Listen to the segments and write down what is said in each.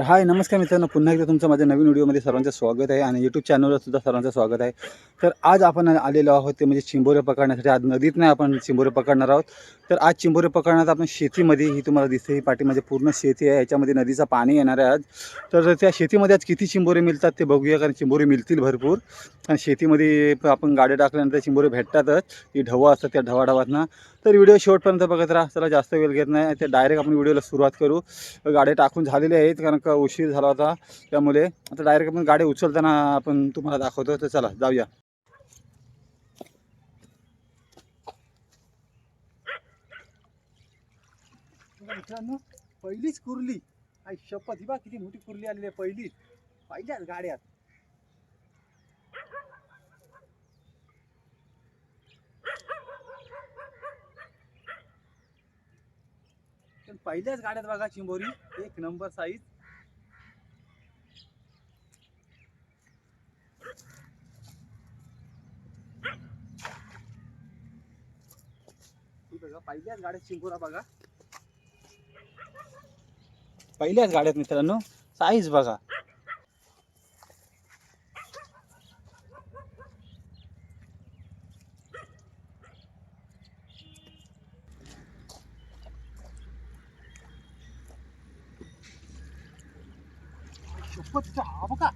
तर हाय नमस्कार मित्रांनो. पुन्हा एकदा तुमचं माझ्या नवीन व्हिडिओमध्ये सर्वांचं स्वागत आहे आणि यूट्यूब चॅनलवर सुद्धा सर्वांचं स्वागत आहे. तर आज आपण आलेलो आहोत ते म्हणजे चिंबोरे पकडण्यासाठी. आज नदीत नाही आपण चिंबोरे पकडणार आहोत. तर आज चिंबोरे पकडण्यात आपण शेतीमध्ये ही तुम्हाला दिसते ही पाठी म्हणजे पूर्ण शेती आहे. याच्यामध्ये नदीचं पाणी येणार आहे आज. तर त्या शेतीमध्ये आज किती चिंबोरे मिळतात ते बघूया कारण चिंबोरे मिळतील भरपूर. आणि शेतीमध्ये आपण गाड्या टाकल्यानंतर चिंबोरे भेटतातच. ती ढवं असतात त्या ढवाढवातना. तर व्हिडिओ शेवटपर्यंत बघत राहा. चला जास्त वेळ घेत नाही. ते डायरेक्ट आपण व्हिडिओला सुरुवात करू. गाड्या टाकून झालेले आहेत कारण उशीर झाला होता? त्यामुळे आता डायरेक्ट आपण गाडी उचलताना आपण तुम्हाला दाखवतो. तर चला जाऊया. मित्रांनो पहिलीच कुर्ली. आई शपथ. ही बा किती मोठी कुर्ली आलेली आहे पहिलीच पहिल्याच गाड्यात. पण पहिल्याच गाड्यात बघा चिंबोरी. एक नंबर साईज बघा पहिल्याच गाड्यात चिंबोरा बघा. पहिल्याच गाड्यात मित्रांनो साईज बघा. शपथचा हा बघा.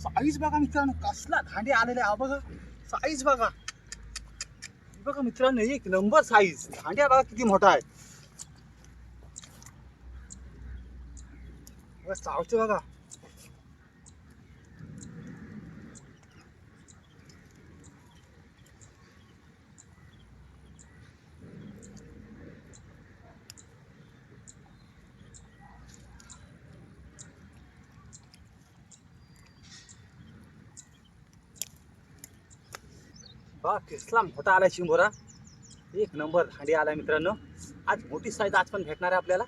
साईज बघा मित्रांनो कसला धांडे आलेले हा बघा. साईज बघा. बघा मित्रांनो एक नंबर साईज हांड्या बघा किती मोठा आहे. बघा चावते बघा. बा किसलाम मोठा आलाय शिंबोरा एक नंबर हांडी आलाय मित्रांनो. आज मोठी साईज आज पण भेटणार आहे आपल्याला.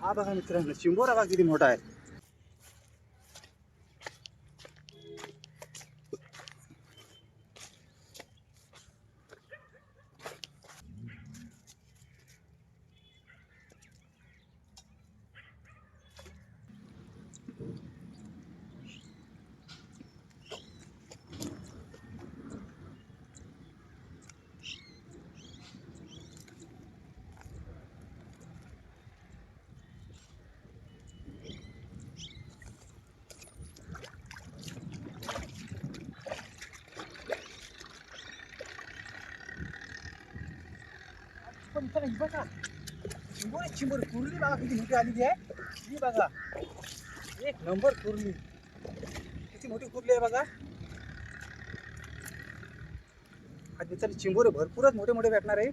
हा बघा मित्रांनो शिंबोरा बघा किती मोठा आहे. पण इथं ही बघा. चिंबोरी चिंबोरी कुर्ली बघा किती मोठी आलेली आहे. ही बघा. एक नंबर कुर्ली. किती मोठी कुर्ली आहे बघा. आणि मित्रांनो चिंबोरे भरपूरच मोठे मोठे भेटणार आहे.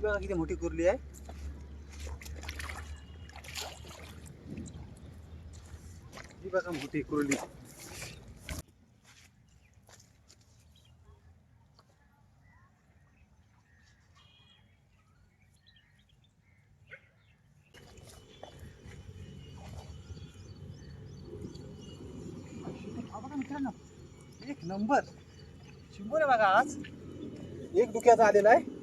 बघा किती मोठी कुर्ली आहे. ही बघा मोठी कुर्ली. मित्रांनो एक नंबर. शिंबोरे बघा आज. एक डुक्याचा आलेला आहे.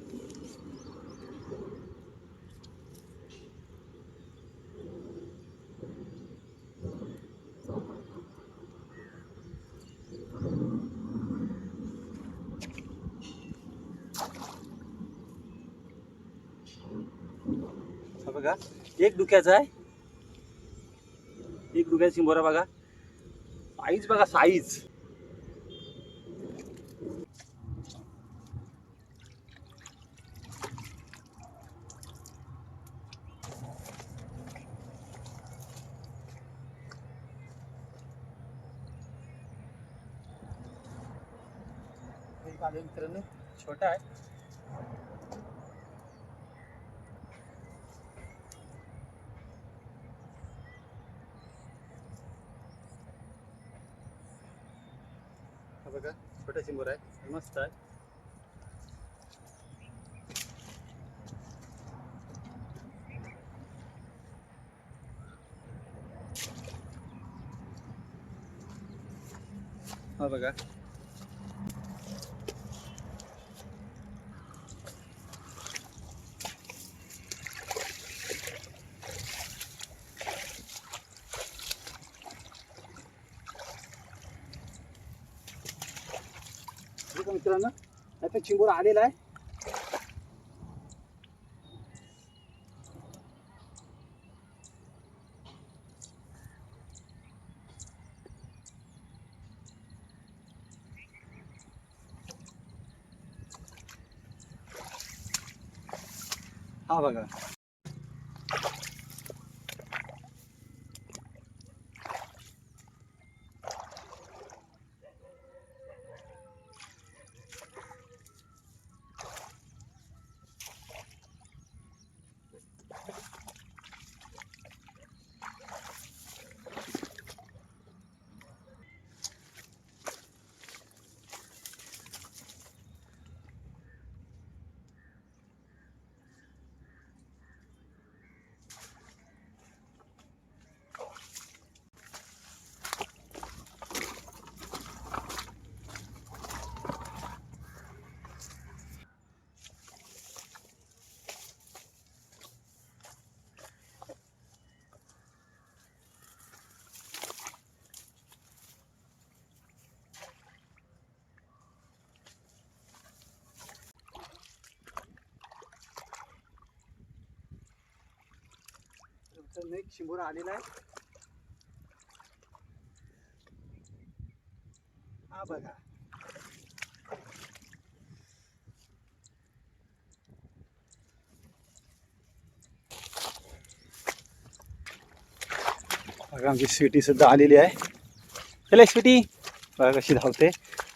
बघा. एक डुक्याचा आहे. एक डुक्याचा शिंबोरा बघा. साईज बघा साईज मित्रांनो छोटा आहे. बघा छोटा चिंबोर आहे. मस्त आहे. हा बघा. मित्रांनो आता चिंबोर आलेला आहे हा बघा तुमचा एक चिंबोरा आलेला आहे. हा बघा. बघा आमची स्वीटी सुद्धा आलेली आहे. चला स्वीटी. बघा कशी धावते.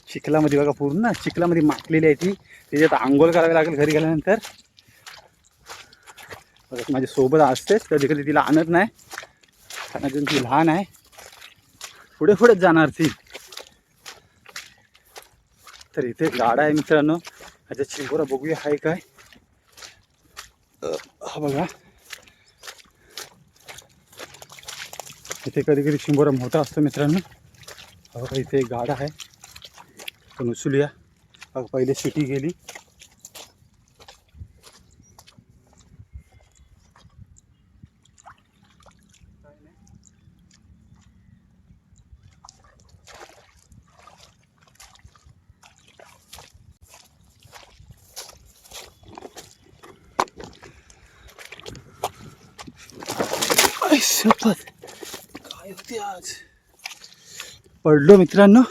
चिखलामध्ये बघा पूर्ण चिखलामध्ये माकलेली आहे ती. त्याच्यात आंघोळ करावी लागेल घरी गेल्यानंतर. परत माझ्या सोबत असतेच कधी कधी तिला आणत नाही. कारण अजून ती लहान आहे. पुढे पुढेच जाणार ती. तर इथे गाडा आहे मित्रांनो. ह्याच्या चिंबोरा बघूया आहे काय? हा बघा. इथे कधी कधी शिंबोरा मोठा असतो मित्रांनो. हा बघा इथे एक गाडा आहे. पण उचलूया. पहिले सिटी गेली आई शपथ काय होते आज? पडलो मित्रांनो.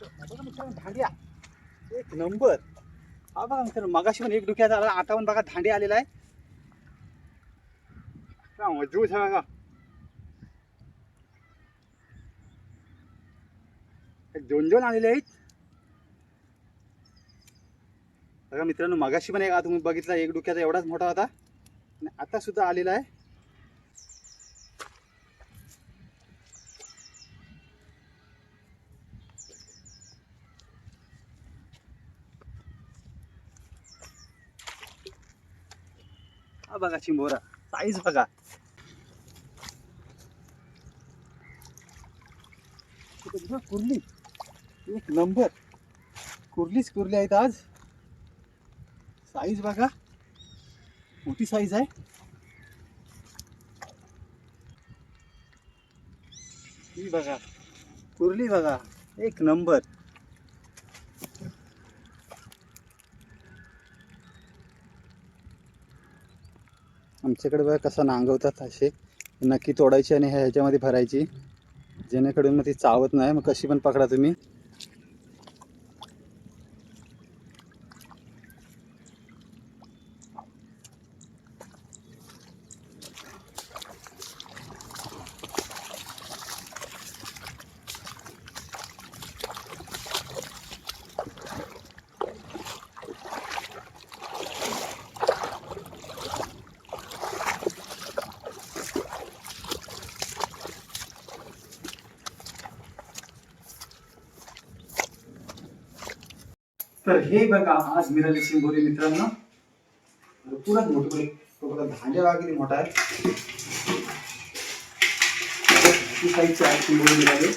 बघा मित्रांनो धांड्या एक नंबर. हा बघा मित्रांनो मगाशी पण एक डुक्याचा आला आता पण बघा धांड्या आलेला आहे. मजबूत आहे बघा. दोन दोन आलेले आहेत. बघा मित्रांनो मगाशी पण एक तुम्ही बघितला एक डुक्याचा एवढाच मोठा होता. आणि आता सुद्धा आलेला आहे. हा बघा चिंबोरा साईज बघा. इथं कुर्ली. एक नंबर कुर्लीच कुर्ली आहेत आज. साईज बघा. मोठी साईज आहे. ही बघा. कुर्ली बघा. एक नंबर आमच्याकडे बघा कसं नांगवतात असे. नक्की तोडायची आणि ह्याच्यामध्ये भरायची. जेणेकरून मग ती चावत नाही. मग कशी पण पकडा तुम्ही. तर हे बघा आज मिळाले शिंगोरी मित्रांनो. भरपूरच मोठे मोठे भांडे बघा किती मोठा आहे साईजचे आहेत शिंगोरी मिळाले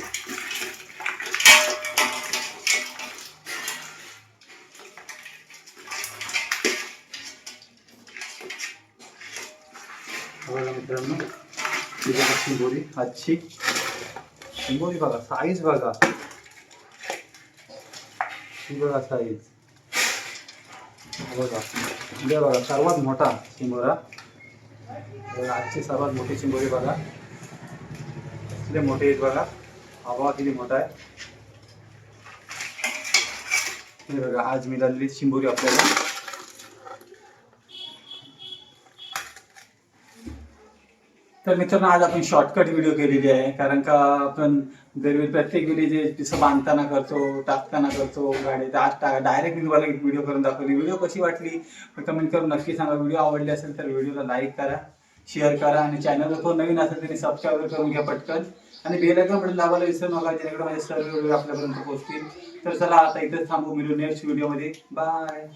बघा मित्रांनो ही आजची. शिंगोरी बघा साईज बघा. ही साईज बघा. उद्या बघा. सर्वात मोठा शिंगोरा बघा, आजची सर्वात मोठी शिंगोरी बघा. कसले मोठे आहेत बघा. हवा किती मोठा आहे. हे बघा आज मिळालेली शिंगोरी आपल्याला. तर मित्रांनो आज आपण शॉर्टकट व्हिडिओ केलेली आहे. कारण का आपण दरवेळी प्रत्येक वेळी जे पिसं बांधताना करतो टाकताना करतो गाडी तर आज टाका. डायरेक्ट मी तुम्हाला व्हिडिओ करून दाखवली. व्हिडिओ कशी वाटली? कमेंट करून नक्की सांगा. व्हिडिओ आवडले असेल तर व्हिडिओला लाईक करा शेअर करा आणि चॅनलवर कोण नवीन असेल तरी सबस्क्राईब करून घ्या पटकन. आणि बेल आयकॉन बटन दाबायला विसरू नका जेणेकरून माझे सर्व व्हिडिओ आपल्यापर्यंत पोहोचतील. तर चला आता इथेच थांबू. मिळू नेक्स्ट व्हिडिओमध्ये बाय